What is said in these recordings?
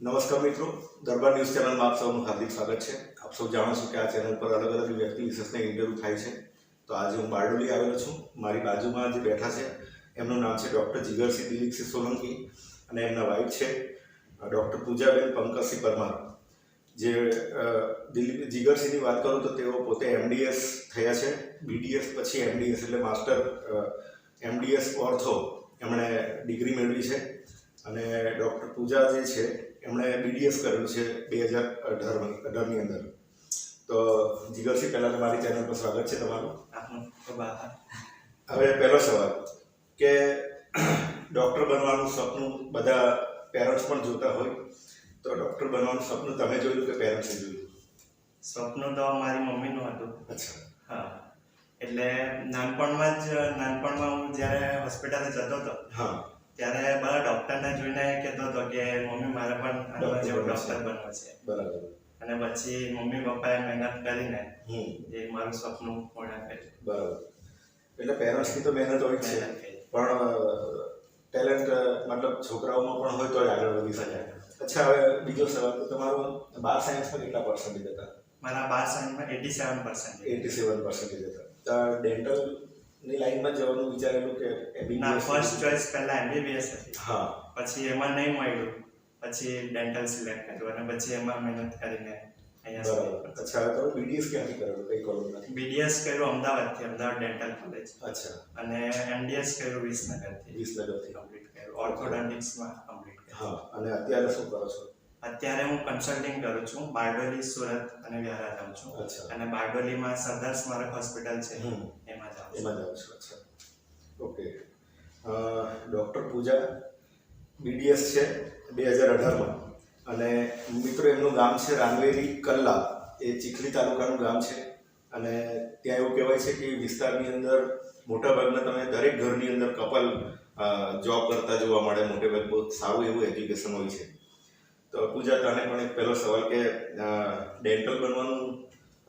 નમસ્કાર મિત્રો, દરબાર ન્યૂઝ ચેનલમાં આપ સૌનું હાર્દિક સ્વાગત છે. આપ સૌ જાણો છો કે આ ચેનલ પર અલગ અલગ વ્યક્તિ વિશેષને ઇન્ટરવ્યૂ થાય છે. તો આજે હું બારડોલી આવેલો છું. મારી બાજુમાં જે બેઠા છે, એમનું નામ છે ડૉક્ટર જીગરસિંહ દિલીપસિંહ સોલંકી અને એમના વાઇફ છે ડૉક્ટર પૂજાબેન પંકજસિંહ પરમાર. જે દિલીપ જીગરસિંહની વાત કરું તો તેઓ પોતે એમડીએસ થયા છે. બીડીએસ પછી એમડીએસ એટલે માસ્ટર એમડીએસ ઓર્થો એમણે ડિગ્રી મેળવી છે. અને ડૉક્ટર પૂજા જે છે એમણે બીડીએસ કરેલું છે બે હજાર અઢારમાં અઢારની અંદર. તો જીગરસિંહ પહેલાં તો મારી ચેનલ પર સ્વાગત છે તમારું. હવે પહેલો સવાલ કે ડૉક્ટર બનવાનું સપનું બધા પેરેન્ટ્સ પણ જોતા હોય તો ડૉક્ટર બનવાનું સપનું તમે જોયું કે પેરેન્ટ્સે જોયું? સપનું તો મારી મમ્મીનું હતું. અચ્છા. હા. એટલે નાનપણમાં જ નાનપણમાં હું જ્યારે હોસ્પિટલે જતો હતો હા. ત્યારે મારા ડૉક્ટરને જોઈને કહેતો હતો કે મમ્મી મારે પણ આના જેવો ડૉક્ટર બનવું છે. બરાબર. અને પછી મમ્મી પપ્પાએ મહેનત કરીને એ મારું સપનું પૂર્ણ કર્યું. બરાબર. એટલે પેરેન્ટ્સની તો મહેનત હોય છે. પણ ટેલેન્ટ મતલબ છોકરાઓમાં પણ હોય તો જ આગળ વધી શકે. અચ્છા હવે બીજો સવાલ. તો તમારો બાર સાયન્સમાં કેટલા પર્સન્ટેજ હતા? મારા બાર સાયન્સમાં eighty seven percent eighty seven percentage હતા. તો ડેન્ટલની લાઈનમાં જવાનું વિચારેલું કે ના ફર્સ્ટ ચોઇસ પહેલા એમબીબીએસ હતી. હા. પછી એમાં નહીં મળ્યું. પછી ડેન્ટલ સિલેક્ટ કર્યું અને પછી એમાં મહેનત કરીને બરાબર. અચ્છા તમે બીડીએસ ક્યાંથી કરેલું કઈ કોલેજમાંથી બીડીએસ કર્યું અમદાવાદથી અમદાવાદ ડેન્ટલ કોલેજ અચ્છા. અને એમડીએસ કર્યું વિસનગરથી. વિસનગરથી. કમ્પ્લીટ કર્યું. ઓર્થોડોન્ટિક્સમાં કમ્પ્લીટ કર્યું. હા. અને અત્યારે શું કરો છો? અત્યારે હું કન્સલ્ટિંગ કરું છું. બારડોલી સુરત અને વ્યારા જાઉં છું. અચ્છા. અને બારડોલીમાં સરદાર સ્મારક હોસ્પિટલ છે. એમાં જાઉં એમાં જાઓ છો અચ્છા. ઓકે. ડૉક્ટર પૂજા બીડીએસ છે બે હજાર અઢારમાં. અને મિત્રો, એમનું ગામ છે રાનવેરી કલ્લા. એ ચીખલી તાલુકાનું ગામ છે. અને ત્યાં એવું કહેવાય છે કે વિસ્તારની અંદર મોટાભાગના તમે દરેક ઘરની અંદર કપલ જોબ કરતા જોવા મળે. મોટે ભાગે બહુ સારું એવું એજ્યુકેશન હોય છે. તો પૂજા, તને પણ એક પહેલો સવાલ કે ડેન્ટલ બનવાનું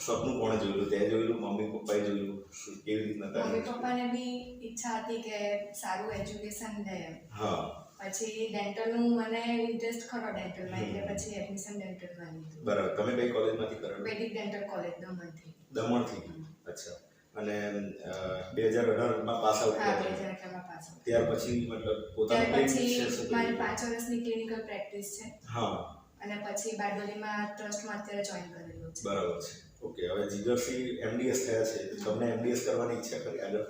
સપનું કોણે જોયેલું? તે જોયેલું? મમ્મી પપ્પાએ જોયેલું? શું- કેવી રીતના મમ્મી પપ્પાને બી ઈચ્છા હતી કે સારું એજ્યુકેશન લે હા. પછી ડેન્ટલનું મને ઇન્ટરેસ્ટ ખરો ડેન્ટલમાં એટલે પછી એડમિશન ડેન્ટલમાં લીધું. બરાબર. તમે કઈ કોલેજમાંથી કરો? વેદિક ડેન્ટલ કોલેજ દમણથી. દમણથી? અચ્છા. અને બે હજાર અઢારમાં પાસ આઉટ હા બે હજાર અઢારમાં પાસ આઉટ. ત્યાર પછી મતલબ પોતાનું પછી મારી? પાંચ વર્ષની ક્લિનિકલ પ્રેક્ટિસ છે. હા. અને પછી બારડોલીમાં ટ્રસ્ટમાં અત્યારે જોઈન કરેલું છે. બરાબર છે. ઓકે હવે જીગરસિંહ એમડીએસ થયા છે તો તમને એમડીએસ કરવાની ઈચ્છા કરી આગળ?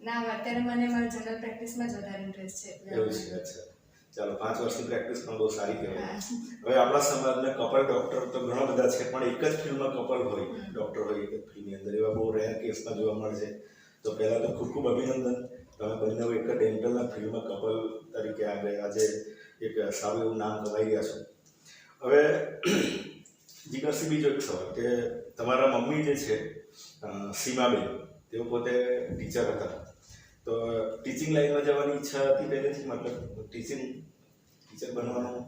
ના અત્યારે મને મારા જનરલ પ્રેક્ટિસમાં જ વધારે ઇન્ટરેસ્ટ છે. એવું છે અચ્છા. ચાલો પાંચ વર્ષની પ્રેક્ટિસ પણ બહુ સારી કહેવાય. હવે આપણા સમાજના કપલ ડોક્ટર તો ઘણા બધા છે પણ એક જ ફિલ્ડમાં કપલ હોય ડોક્ટર હોય એક જ ફિલ્ડની અંદર. એવા બહુ રેર કેસમાં જોવા મળે છે. તો પહેલાં તો ખૂબ ખૂબ અભિનંદન. તમે બંને એક જ ડેન્ટલના ફિલ્ડમાં કપલ તરીકે આગળ આજે એક સારું એવું નામ કમાઈ ગયા છો. હવે જીગરસિંહ બીજો એક સવાલ કે તમારા મમ્મી જે છે સીમાબેન તેઓ પોતે ટીચર હતા. તો ટીચિંગ લાઈનમાં જવાની ઈચ્છા હતી પહેલેથી? મતલબ ટીચિંગ ટીચર બનવાનું?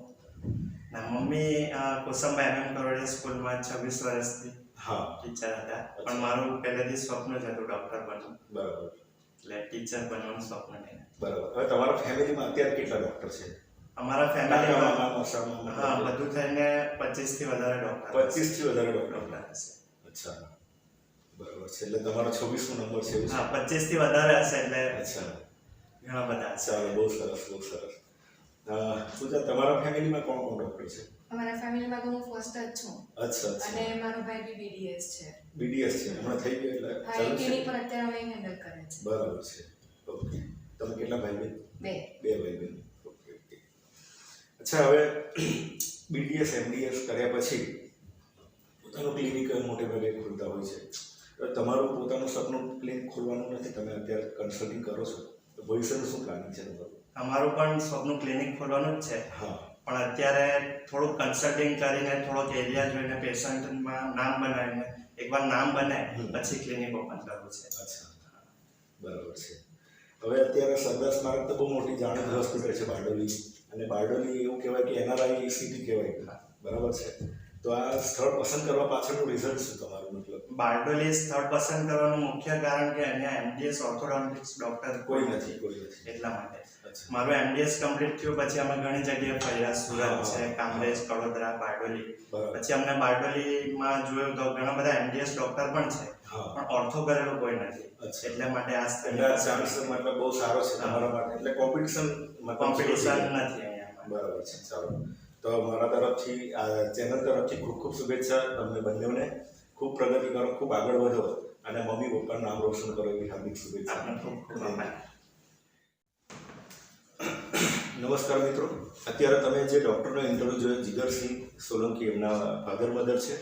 ના મમ્મી એમ એમ કરોડિયા સ્કૂલમાં છવ્વીસ વર્ષથી હા. ટીચર હતા. પણ મારું પહેલેથી સ્વપ્ન જ હતું ડૉક્ટર બનવું. બરાબર. એટલે ટીચર બનવાનું સ્વપ્ન નહીં બરાબર. હવે તમારા ફેમિલીમાં અત્યારે કેટલા ડૉક્ટર છે? અમારા ફેમિલી ફેમિલીમાં હા બધું થઈને પચીસથી વધારે ડોક્ટર પચીસથી વધારે ડૉક્ટર અચ્છા. બરાબર છે. એટલે તમારો છવ્વીસમો નંબર છે હા પચીસથી વધારે હશે એટલે અચ્છા. ઘણા બધા ચાલો બહુ સરસ બહુ સરસ. પૂજા તમારા ફેમિલીમાં કોણ કોણ ડોક્ટર છે? અમારા ફેમિલીમાં તો હું ફર્સ્ટ જ છું. અચ્છા અને મારો ભાઈ બી બીડીએસ છે. બીડીએસ છે. હમણાં થઈ ગયું એટલે હા એ ચાલુ છે? ક્લિનિક પર અત્યારે અમે હેન્ડલ કરે છે. બરાબર છે. ઓકે. તમે કેટલા ભાઈ બે બે ભાઈ બહેન ઓકે ઓકે અચ્છા હવે બીડીએસ એમડીએસ કર્યા પછી પોતાનું ક્લિનિક મોટે ભાગે ખોલતા હોય છે? તમારું પોતાનું સપનું ક્લિનિક ખોલવાનું નથી તમે અત્યારે કન્સલ્ટિંગ કરો છો. તો ભવિષ્યનું શું પ્લાનિંગ છે તમારું? અમારું પણ સપનું ક્લિનિક ખોલવાનું જ છે. હા. પણ અત્યારે થોડુંક કન્સલ્ટિંગ કરીને થોડોક એરિયા જોઈને પેશન્ટમાં નામ બનાવીને એકવાર નામ બને પછી ક્લિનિક ઓપન કરવું છે. અચ્છા. બરાબર છે. હવે અત્યારે સરદાર સ્મારક તો બહુ મોટી જાણીતી હોસ્પિટલ છે બારડોલી. અને બારડોલી એવું કહેવાય કે એનઆરઆઈ સિટી કહેવાય. બરાબર છે. તો આ સ્થળ પસંદ કરવા પાછળનું રિઝલ્ટ શું તમારું મતલબ? બારડોલી સ્થળ પસંદ કરવાનું મુખ્ય કારણ કે અહીંયા એમડીએસ ઓર્થોડોન્ટિક્સ ડોક્ટર કોઈ નથી કોઈ નથી. એટલા માટે. મારું એમડીએસ કમ્પ્લીટ થયું પછી અમે ઘણી જગ્યાએ ફર્યા સુરત છે કામરેજ કડોદરા બારડોલી. પછી અમને બારડોલીમાં જોયું તો ઘણા બધા એમડીએસ ડોક્ટર પણ છે. પણ ઓર્થો કરેલો કોઈ નથી. એટલા માટે આ ચાન્સ મતલબ બહુ સારો છે તમારા માટે. એટલે કોમ્પિટિશન કોમ્પિટિશન નથી અહીંયા બરાબર છે ચાલો. તો મારા તરફથી આ ચેનલ તરફથી ખૂબ ખૂબ શુભેચ્છા તમને બંનેઓને ખૂબ પ્રગતિ કરો ખૂબ આગળ વધો અને મમ્મી પપ્પાનું નામ રોશન કરો એવી હાર્દિક શુભેચ્છા. નમસ્કાર મિત્રો. અત્યારે તમે જે ડૉક્ટરનો ઇન્ટરવ્યૂ જોયો જીગરસિંહ સોલંકી એમના ફાધર મધર છે.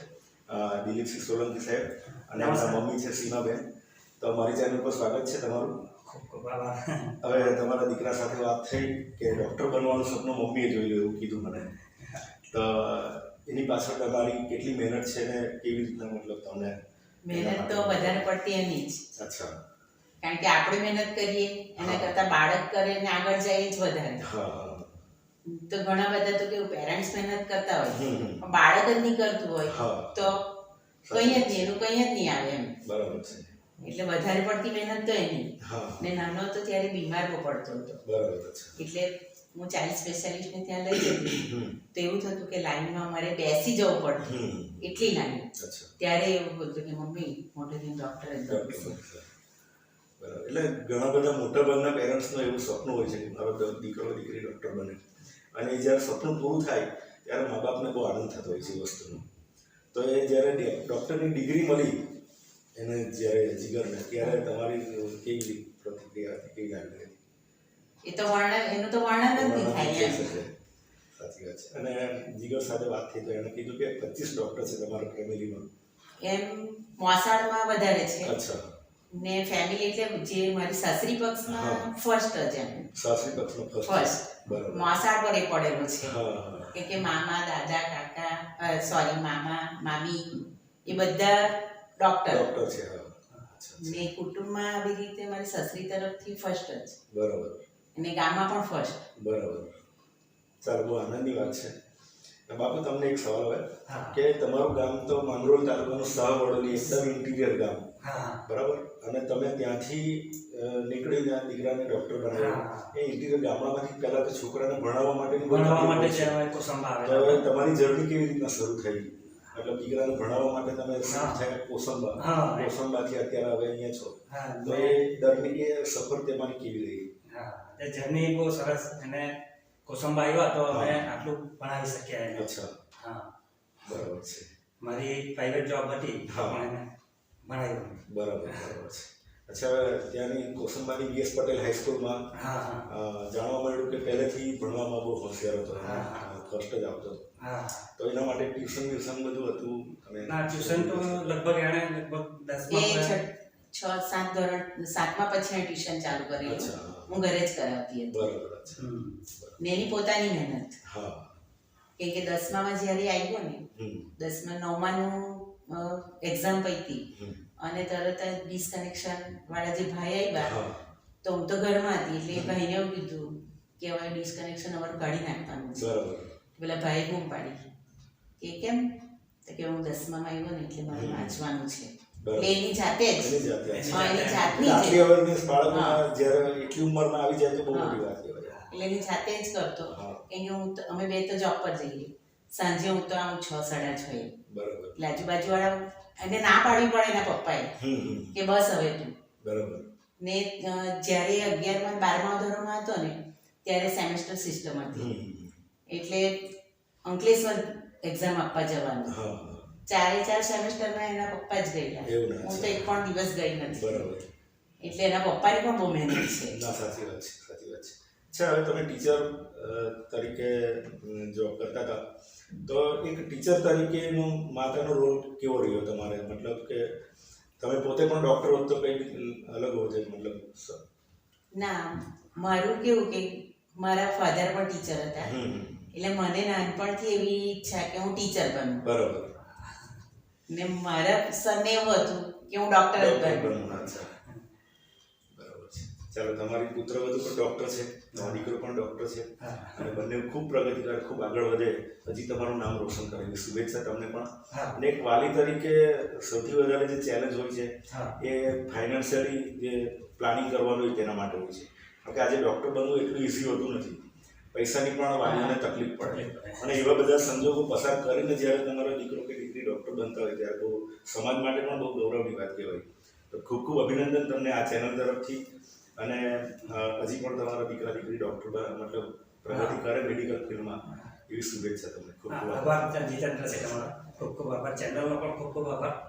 દિલીપસિંહ સોલંકી સાહેબ અને એમના મમ્મી છે સીમાબેન. તો મારી ચેનલ પર સ્વાગત છે તમારું. ખૂબ ખૂબ આભાર. હવે તમારા દીકરા સાથે વાત થઈ કે ડૉક્ટર બનવાનું સપનું મમ્મીએ જોઈ એવું કીધું મને. તો એની પાછળ તમારી કેટલી મહેનત છે ને કેવી રીતના મતલબ તમને મહેનત તો વધારે પડતી એની જ. અચ્છા. કારણ કે આપણે મહેનત કરીએ એના કરતાં બાળક કરે ને આગળ જાય એ જ વધારે. તો ઘણા બધા તો કેવું પેરેન્ટ્સ મહેનત કરતા હોય બાળક જ નહીં કરતું હોય તો કઈ જ નહીં એનું કઈ જ નહીં આવે એમ. બરાબર છે. એટલે વધારે પડતી મહેનત તો એની. ને નાનો હતો ત્યારે બીમાર પડતો હતો. બરાબર એટલે હું ચાઇલ્ડ સ્પેશિયાલિસ્ટને ત્યાં લઈ જતી તો એવું થતું કે લાઈનમાં અમારે બેસી જવું પડતું. એટલી લાઈન. ત્યારે એવું બોલતું કે મમ્મી મોટે થઈને ડૉક્ટર જ ડૉક્ટર બનીશું." બનશે. બરાબર. એટલે ઘણા બધા મોટા ભાગના પેરેન્ટ્સનું એવું સપનું હોય છે કે મારો દીકરો દીકરી ડૉક્ટર બને. અને જ્યારે સપનું પૂરું થાય ત્યારે મા બાપને બહુ આનંદ થતો હોય છે એ વસ્તુનો. તો એ જ્યારે ડૉક્ટરની ડિગ્રી મળી એને જ્યારે જીગરને ત્યારે તમારી કેવી પ્રતિક્રિયા હતી કેવી લાગણી હતી? એ તો વર્ણન એનું તો વર્ણન જ થાય. સાચી વાત છે. અને જીગર સાથે વાત થઈ તો એણે કીધું કે પચીસ ડૉક્ટર છે તમારા ફેમિલીમાં. એમ મોસાળમાં વધારે છે. અચ્છા. ને ફેમિલી એટલે જે મારી સાસરી. પક્ષમાં ફર્સ્ટ જ એમ. સાસરી પક્ષનો ફર્સ્ટ બરાબર. મોસાળ પર એ પડેલો છે. કે કે મામા દાદા કાકા સોરી મામા મામી એ બધા ડોક્ટર ડોક્ટર છે ને કુટુંબમાં આવી રીતે મારી સાસરી તરફથી ફર્સ્ટ જ. બરાબર. અને ગામમાં પણ ફર્સ્ટ બરાબર. ચાલો બહુ આનંદની વાત છે. બાપુ તમને એક સવાલ હોય કે તમારું ગામ તો માંગરોળ તાલુકાનું સહ વડોલી એકદમ ઇન્ટિરિયર ગામ. હા. બરાબર? અને તમે ત્યાંથી નીકળીને આ દીકરાને ડૉક્ટર બનાવ્યો. એ ઇન્ટિરિયર ગામડામાંથી પહેલાં તો છોકરાને ભણાવવા માટે ભણવા માટે તો તમારી જર્ની કેવી રીતના શરૂ થઈ? એટલે દીકરાને ભણાવવા માટે તમે. થયા? કોસંબા. કોસંબાથી અત્યારે હવે અહીંયા છો. તો એ દરમિયાન એ સફર તમારી કેવી રહી? જર્ની બહુ સરસ. અને કોસંબા આવ્યા તો અમે આટલું ભણાવી શક્યા એને. અચ્છા. હા. બરાબર છે. મારી પ્રાઇવેટ જોબ હતી. પણ એને બરાબર બરાબર. છે અચ્છા ત્યાંની કોસંબાની બીએસ પટેલ હાઈસ્કૂલમાં જાણવા મળ્યું કે પહેલેથી ભણવામાં બહુ હોશિયાર હતો. ફર્સ્ટ જ આવતો તો એના માટે ટ્યુશન ટ્યુશન બધું હતું? અને ના ટ્યુશન તો લગભગ એણે લગભગ દસમા છ- છ સાત ધોરણ સાતમા પછી ટ્યુશન ચાલુ કરેલું હું. ઘરે જ કરાવતી હતી. બરાબર ને એની પોતાની મહેનત. હા. કેમ કે દસમામાં જ્યારે આવ્યો ને દસમા નવમાનું એક્ઝામ પૈકી. અને તરત જ ડિસકનેક્શન વાળા જે ભાઈ આવ્યા તો હું તો ઘરમાં હતી એટલે ભાઈને એવું કીધું કે હવે ડિસકનેક્શન અમારું કાઢી નાખવાનું છે. પેલા ભાઈ બૂમ પાડી. કે કેમ? તો કે હું દસમામાં આવ્યો ને એટલે મારે વાંચવાનું છે. એની જાતે જ. એની એની જાતની જ. આટલી અવેરનેસ બાળકોમાં જ્યારે એટલી ઉંમરમાં આવી જાય તો બહુ મોટી વાત કહેવાય એટલે એની જાતે જ કરતો. કેમ કે હું અમે બે તો જોબ પર જઈએ. સાંજે હું તો આવું છ સાડા છ એટલે આજુબાજુવાળા એને ના પાડવી પડે એના પપ્પાએ કે બસ હવે તું. બરોબર. ને જ્યારે અગિયારમાં બારમા ધોરણમાં હતો ને ત્યારે સેમેસ્ટર સિસ્ટમ હતી. એટલે અંકલેશ્વર એક્ઝામ આપવા જવાનું. ચારે ચાર સેમેસ્ટરમાં એના પપ્પા જ ગયેલા. હું તો એક પણ દિવસ ગઈ નથી. બરાબર. એટલે એના પપ્પાની પણ બહુ મહેનત છે. ના સાચી વાત છે સાચી વાત છે. અચ્છા હવે તમે ટીચર તરીકે જોબ કરતા હતા. તો એક ટીચર તરીકેનો માતાનો રોલ કેવો રહ્યો તમારે? મતલબ કે તમે પોતે પણ ડોક્ટર હોત તો કંઈક અલગ હોત મતલબ ના મારું કેવું કે મારા ફાધર પણ ટીચર હતા. એટલે મને નાનપણથી એવી ઈચ્છા કે હું ટીચર બનું. બરોબર. ને મારા સરને એવું હતું કે હું ડૉક્ટર બનું બનવું, અચ્છા બરાબર છે ચાલો તમારી પુત્રવધુ પણ ડૉક્ટર છે તમારો દીકરો પણ ડૉક્ટર છે. અને બંને ખૂબ પ્રગતિ કરે ખૂબ આગળ વધે. હજી તમારું નામ રોશન કરે એવી શુભેચ્છા તમને પણ. અને એક વાલી તરીકે સૌથી વધારે જે ચેલેન્જ હોય છે એ ફાઇનાન્શિયલી જે પ્લાનિંગ કરવાનું હોય તેના માટે હોય છે. કારણ કે આજે ડૉક્ટર બનવું એટલું ઇઝી હોતું નથી. પૈસાની પણ વાલીઓને તકલીફ પડે. અને એવા બધા સંજોગો પસાર કરીને જ્યારે તમારો દીકરો કે દીકરી ડૉક્ટર બનતા હોય ત્યારે બહુ સમાજ માટે પણ બહુ ગૌરવની વાત કહેવાય. તો ખૂબ ખૂબ અભિનંદન તમને આ ચેનલ તરફથી. અને હજી પણ તમારા દીકરા, દીકરી ડૉક્ટર મતલબ પ્રગતિ કરે મેડિકલ ફિલ્ડમાં એવી શુભેચ્છા તમને. ખૂબ ખૂબ આભાર. જીતેન્દ્ર છે તમારો. ખૂબ ખૂબ આભાર. ચેનલનો પણ ખૂબ ખૂબ આભાર.